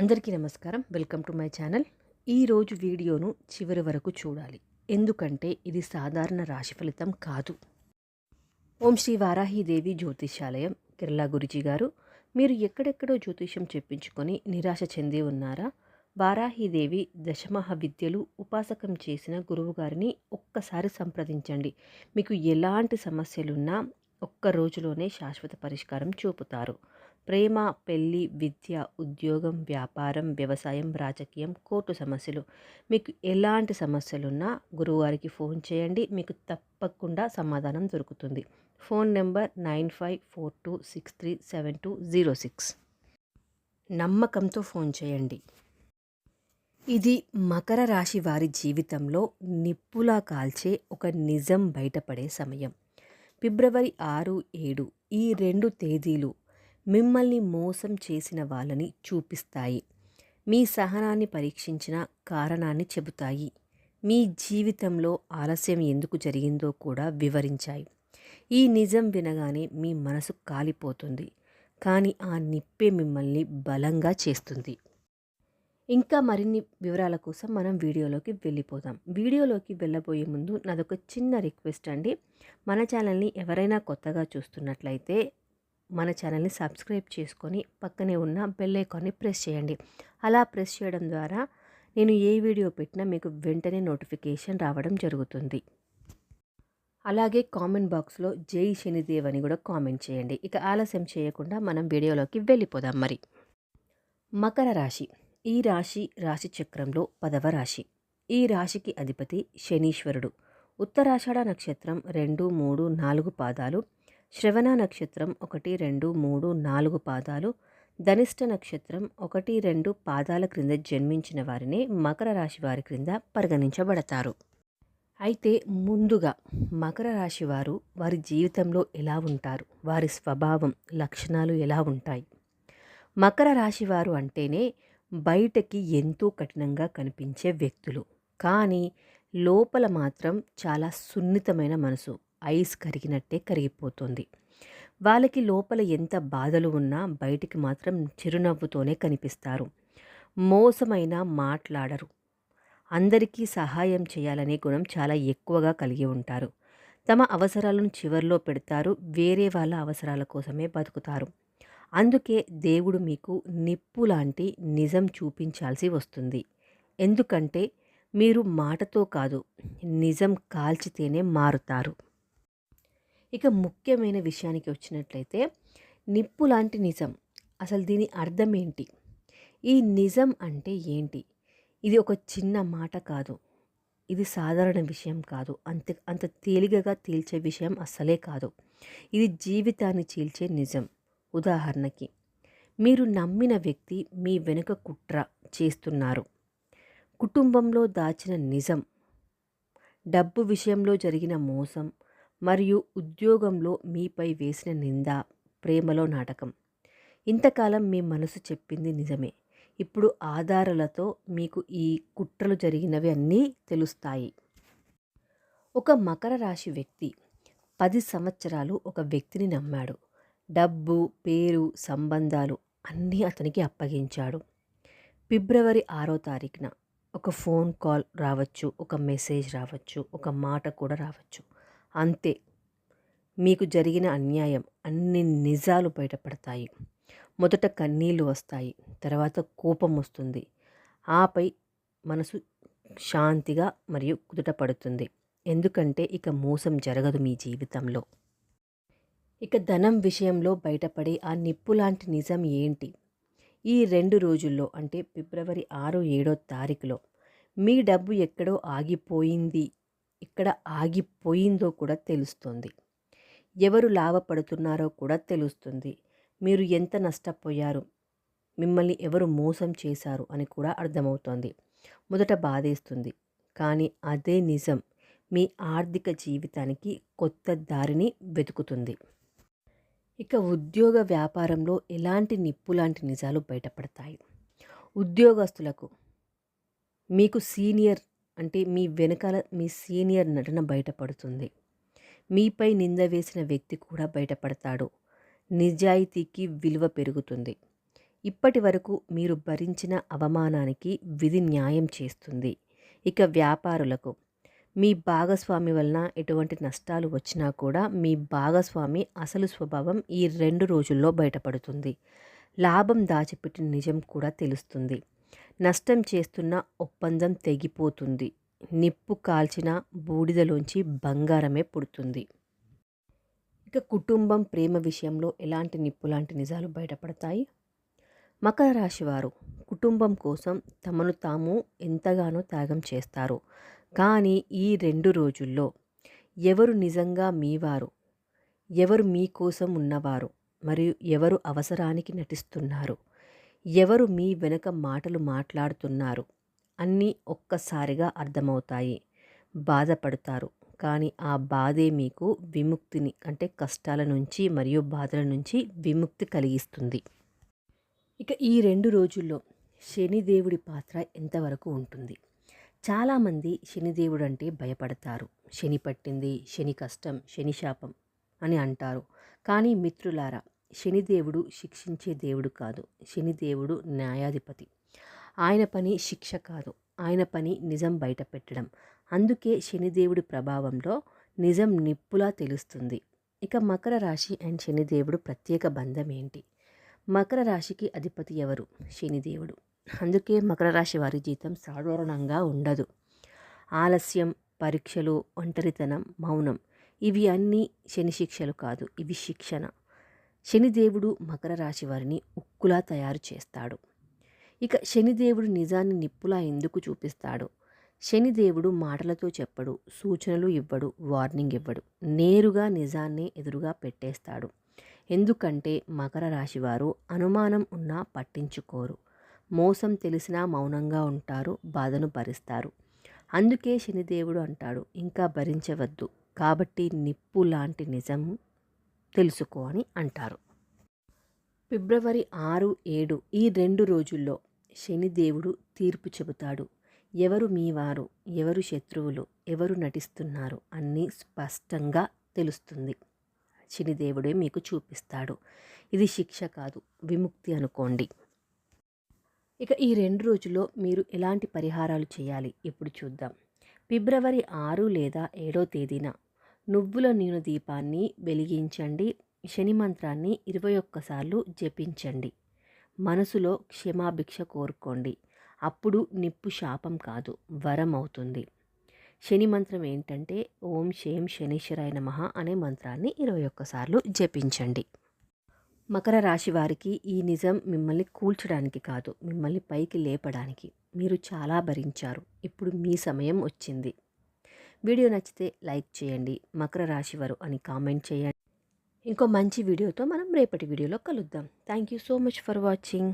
అందరికీ నమస్కారం. Welcome to my channel. ఈరోజు వీడియోను చివరి వరకు చూడాలి. ఎందుకంటే ఇది సాధారణ రాశి ఫలితం కాదు. ఓం శ్రీ వారాహీదేవి జ్యోతిషాలయం కేరళ గురుజీ గారు మీరు ఎక్కడెక్కడో జ్యోతిషం చెప్పించుకొని నిరాశ చెంది ఉన్నారా? వారాహిదేవి దశమహ విద్యలు ఉపాసకం చేసిన గురువుగారిని ఒక్కసారి సంప్రదించండి. మీకు ఎలాంటి సమస్యలున్నా ఒక్క రోజులోనే శాశ్వత పరిష్కారం చూపుతారు. ప్రేమ పెళ్ళి విద్య ఉద్యోగం వ్యాపారం వ్యవసాయం రాజకీయం కోర్టు సమస్యలు. మీకు ఎలాంటి సమస్యలున్నా గురువుగారికి ఫోన్ చేయండి. మీకు తప్పకుండా సమాధానం దొరుకుతుంది. Phone number nine five four two six three seven two zero six. నమ్మకంతో ఫోన్ చేయండి. ఇది మకర రాశి వారి జీవితంలో నిప్పులా కాల్చే ఒక నిజం బయటపడే సమయం. ఫిబ్రవరి ఆరు ఏడు ఈ రెండు తేదీలు మిమ్మల్ని మోసం చేసిన వాళ్ళని చూపిస్తాయి. మీ సహనాన్ని పరీక్షించిన కారణాన్ని చెబుతాయి. మీ జీవితంలో ఆలస్యం ఎందుకు జరిగిందో కూడా వివరించాయి. ఈ నిజం వినగానే మీ మనసు కాలిపోతుంది. కానీ ఆ నిప్పే మిమ్మల్ని బలంగా చేస్తుంది. ఇంకా మరిన్ని వివరాల కోసం మనం వీడియోలోకి వెళ్ళిపోదాం. వీడియోలోకి వెళ్ళబోయే ముందు నాదొక చిన్న రిక్వెస్ట్ అండి. మన ఛానల్ని ఎవరైనా కొత్తగా చూస్తున్నట్లయితే మన ఛానల్ని సబ్స్క్రైబ్ చేసుకొని పక్కనే ఉన్న బెల్ ఐకాన్ని ప్రెస్ చేయండి. అలా ప్రెస్ చేయడం ద్వారా నేను ఏ వీడియో పెట్టినా మీకు వెంటనే నోటిఫికేషన్ రావడం జరుగుతుంది. అలాగే కామెంట్ బాక్స్లో జై శనిదేవ్ అని కూడా కామెంట్ చేయండి. ఇక ఆలస్యం చేయకుండా మనం వీడియోలోకి వెళ్ళిపోదాం మరి. మకర రాశి. ఈ రాశి రాశి చక్రంలో పదవ రాశి. ఈ రాశికి అధిపతి శనీశ్వరుడు. ఉత్తరాషాఢ నక్షత్రం రెండు మూడు నాలుగు పాదాలు శ్రవణ నక్షత్రం ఒకటి రెండు మూడు నాలుగు పాదాలు ధనిష్ట నక్షత్రం ఒకటి రెండు పాదాల క్రింద జన్మించిన వారిని మకర రాశి వారి క్రింద పరిగణించబడతారు. అయితే ముందుగా మకర రాశి వారు వారి జీవితంలో ఎలా ఉంటారు? వారి స్వభావం లక్షణాలు ఎలా ఉంటాయి? మకర రాశి వారు అంటేనే బయటకి ఎంతో కఠినంగా కనిపించే వ్యక్తులు. కానీ లోపల మాత్రం చాలా సున్నితమైన మనసు. ఐస్ కరిగినట్టే కరిగిపోతుంది. వాళ్ళకి లోపల ఎంత బాధలు ఉన్నా బయటికి మాత్రం చిరునవ్వుతోనే కనిపిస్తారు. మోసమైన మాట్లాడరు. అందరికీ సహాయం చేయాలనే గుణం చాలా ఎక్కువగా కలిగి ఉంటారు. తమ అవసరాలను చివరిలో పెడతారు వేరే వాళ్ళ అవసరాల కోసమే బతుకుతారు. అందుకే దేవుడు మీకు నిప్పు లాంటి నిజం చూపించాల్సి వస్తుంది. ఎందుకంటే మీరు మాటతో కాదు నిజం కాల్చితేనే మారుతారు. ఇక ముఖ్యమైన విషయానికి వచ్చినట్లయితే నిప్పు లాంటి నిజం. అసలు దీని అర్థం ఏంటి? ఈ నిజం అంటే ఏంటి? ఇది ఒక చిన్న మాట కాదు. ఇది సాధారణ విషయం కాదు. అంత అంత తేలికగా తేల్చే విషయం అస్సలే కాదు. ఇది జీవితాన్ని చీల్చే నిజం. ఉదాహరణకి మీరు నమ్మిన వ్యక్తి మీ వెనుక కుట్ర చేస్తున్నారు. కుటుంబంలో దాచిన నిజం. డబ్బు విషయంలో జరిగిన మోసం మరియు ఉద్యోగంలో మీపై వేసిన నింద ప్రేమలో నాటకం. ఇంతకాలం మీ మనసు చెప్పింది నిజమే. ఇప్పుడు ఆధారాలతో మీకు ఈ కుట్రలు జరిగినవి అన్నీ తెలుస్తాయి. ఒక మకర రాశి వ్యక్తి పది సంవత్సరాలు ఒక వ్యక్తిని నమ్మాడు. డబ్బు పేరు సంబంధాలు అన్నీ అతనికి అప్పగించాడు. ఫిబ్రవరి ఆరో తారీఖున ఒక ఫోన్ కాల్ రావచ్చు ఒక మెసేజ్ రావచ్చు ఒక మాట కూడా రావచ్చు. అంతే. మీకు జరిగిన అన్యాయం అన్ని నిజాలు బయటపడతాయి. మొదట కన్నీళ్ళు వస్తాయి తర్వాత కోపం వస్తుంది. ఆపై మనసు శాంతిగా మరియు కుదుటపడుతుంది. ఎందుకంటే ఇక మోసం జరగదు మీ జీవితంలో. ఇక ధనం విషయంలో బయటపడే ఆ నిప్పు లాంటి నిజం ఏంటి? ఈ రెండు రోజుల్లో అంటే ఫిబ్రవరి ఆరు ఏడో తారీఖులో మీ డబ్బు ఎక్కడో ఆగిపోయింది. ఇక్కడ ఆగిపోయిందో కూడా తెలుస్తుంది. ఎవరు లాభపడుతున్నారో కూడా తెలుస్తుంది. మీరు ఎంత నష్టపోయారు? మిమ్మల్ని ఎవరు మోసం చేశారు? అని కూడా అర్థమవుతోంది. మొదట బాధేస్తుంది. కానీ అదే నిజం. మీ ఆర్థిక జీవితానికి కొత్త దారిని వెతుకుతుంది. ఇక ఉద్యోగ వ్యాపారంలో ఎలాంటి నిప్పు లాంటి నిజాలు బయటపడతాయి? ఉద్యోగస్తులకు మీకు సీనియర్ అంటే మీ వెనకాల మీ సీనియర్ నటన బయటపడుతుంది. మీపై నింద వేసిన వ్యక్తి కూడా బయటపడతాడు. నిజాయితీకి విలువ పెరుగుతుంది. ఇప్పటి వరకు మీరు భరించిన అవమానానికి విధి న్యాయం చేస్తుంది. ఇక వ్యాపారులకు మీ భాగస్వామి వలన ఎటువంటి నష్టాలు వచ్చినా కూడా మీ భాగస్వామి అసలు స్వభావం ఈ రెండు రోజుల్లో బయటపడుతుంది. లాభం దాచిపెట్టిన నిజం కూడా తెలుస్తుంది. నష్టం చేస్తున్న ఒప్పందం తెగిపోతుంది. నిప్పు కాల్చిన బూడిదలోంచి బంగారమే పుడుతుంది. ఇక కుటుంబం ప్రేమ విషయంలో ఎలాంటి నిప్పు లాంటి నిజాలు బయటపడతాయి? మకర రాశి వారు కుటుంబం కోసం తమను తాము ఎంతగానో త్యాగం చేస్తారు. కానీ ఈ రెండు రోజుల్లో ఎవరు నిజంగా మీవారు? ఎవరు మీకోసం ఉన్నవారు? మరియు ఎవరు అవసరానికి నటిస్తున్నారు? ఎవరు మీ వెనుక మాటలు మాట్లాడుతున్నారు? అన్నీ ఒక్కసారిగా అర్థమవుతాయి. బాధపడతారు. కానీ ఆ బాధే మీకు విముక్తిని అంటే కష్టాల నుంచి మరియు బాధల నుంచి విముక్తి కలిగిస్తుంది. ఇక ఈ రెండు రోజుల్లో శనిదేవుడి పాత్ర ఎంతవరకు ఉంటుంది? చాలామంది శనిదేవుడు అంటే భయపడతారు. శని పట్టింది శని కష్టం శని శాపం అని అంటారు. కానీ మిత్రులారా శనిదేవుడు శిక్షించే దేవుడు కాదు. శనిదేవుడు న్యాయాధిపతి. ఆయన పని శిక్ష కాదు. ఆయన పని నిజం బయట పెట్టడం అందుకే శనిదేవుడి ప్రభావంలో నిజం నిప్పులా తెలుస్తుంది. ఇక మకర రాశి అండ్ శనిదేవుడు ప్రత్యేక బంధం ఏంటి? మకర రాశికి అధిపతి ఎవరు? శనిదేవుడు. అందుకే మకర రాశి వారి జీతం సాధారణంగా ఉండదు. ఆలస్యం పరీక్షలు ఒంటరితనం మౌనం ఇవి అన్నీ శని శిక్షలు కాదు. ఇవి శిక్షణ. శనిదేవుడు మకర రాశి వారిని ఉక్కులా తయారు చేస్తాడు. ఇక శనిదేవుడు నిజాన్ని నిప్పులా ఎందుకు చూపిస్తాడు? శనిదేవుడు మాటలతో చెప్పడు సూచనలు ఇవ్వడు వార్నింగ్ ఇవ్వడు నేరుగా నిజాన్ని ఎదురుగా పెట్టేస్తాడు. ఎందుకంటే మకర రాశి వారు అనుమానం ఉన్నా పట్టించుకోరు. మోసం తెలిసినా మౌనంగా ఉంటారు బాధను భరిస్తారు. అందుకే శనిదేవుడు అంటాడు ఇంకా భరించవద్దు. కాబట్టి నిప్పు లాంటి నిజం తెలుసుకో అని అంటారు. ఫిబ్రవరి ఆరు ఏడు ఈ రెండు రోజుల్లో శనిదేవుడు తీర్పు చెబుతాడు. ఎవరు మీవారు ఎవరు శత్రువులు ఎవరు నటిస్తున్నారు అన్నీ స్పష్టంగా తెలుస్తుంది. శనిదేవుడే మీకు చూపిస్తాడు. ఇది శిక్ష కాదు విముక్తి అనుకోండి. ఇక ఈ రెండు రోజుల్లో మీరు ఎలాంటి పరిహారాలు చేయాలి? ఇప్పుడు చూద్దాం. ఫిబ్రవరి ఆరు లేదా ఏడో తేదీన నువ్వుల నూనె దీపాన్ని వెలిగించండి. శని మంత్రాన్ని ఇరవై ఒక్కసార్లు జపించండి. మనసులో క్షమాభిక్ష కోరుకోండి. అప్పుడు నిప్పు శాపం కాదు వరం అవుతుంది. శని మంత్రం ఏంటంటే ఓం శేం శనీశ్వరాయ నమ అనే మంత్రాన్ని ఇరవై ఒక్కసార్లు జపించండి. మకర రాశి వారికి ఈ నిజం మిమ్మల్ని కూల్చడానికి కాదు మిమ్మల్ని పైకి లేపడానికి. మీరు చాలా భరించారు. ఇప్పుడు మీ సమయం వచ్చింది. వీడియో నచ్చితే లైక్ చేయండి మకర రాశి వారు అని కామెంట్ చేయండి. ఇంకో మంచి వీడియోతో మనం రేపటి వీడియోలో కలుద్దాం. Thank you so much for watching